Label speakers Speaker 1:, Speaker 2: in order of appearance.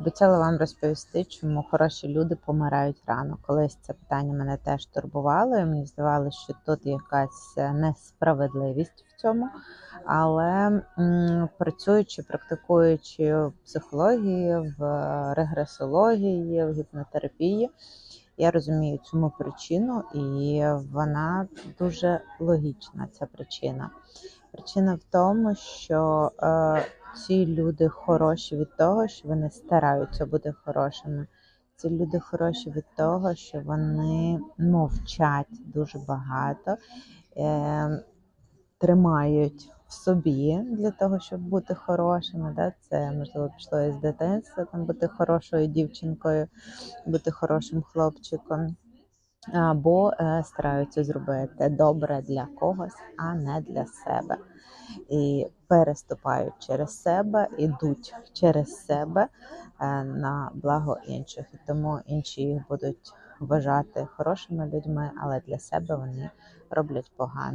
Speaker 1: Обіцяла вам розповісти, чому хороші люди помирають рано. Колись це питання мене теж турбувало, і мені здавалося, що тут якась несправедливість в цьому. Але м, працюючи, практикуючи в психології, в регресології, в гіпнотерапії, я розумію цьому причину, і вона дуже логічна. Ця причина. Причина в тому, що е, ці люди хороші від того, що вони стараються бути хорошими. Ці люди хороші від того, що вони мовчать дуже багато, е, тримають в собі для того, щоб бути хорошими. Да? Це можливо пішло із дитинства, там бути хорошою дівчинкою, бути хорошим хлопчиком. Або е, стараються зробити добре для когось, а не для себе. І переступають через себе, ідуть через себе е, на благо інших. І тому інші їх будуть вважати хорошими людьми, але для себе вони роблять погано.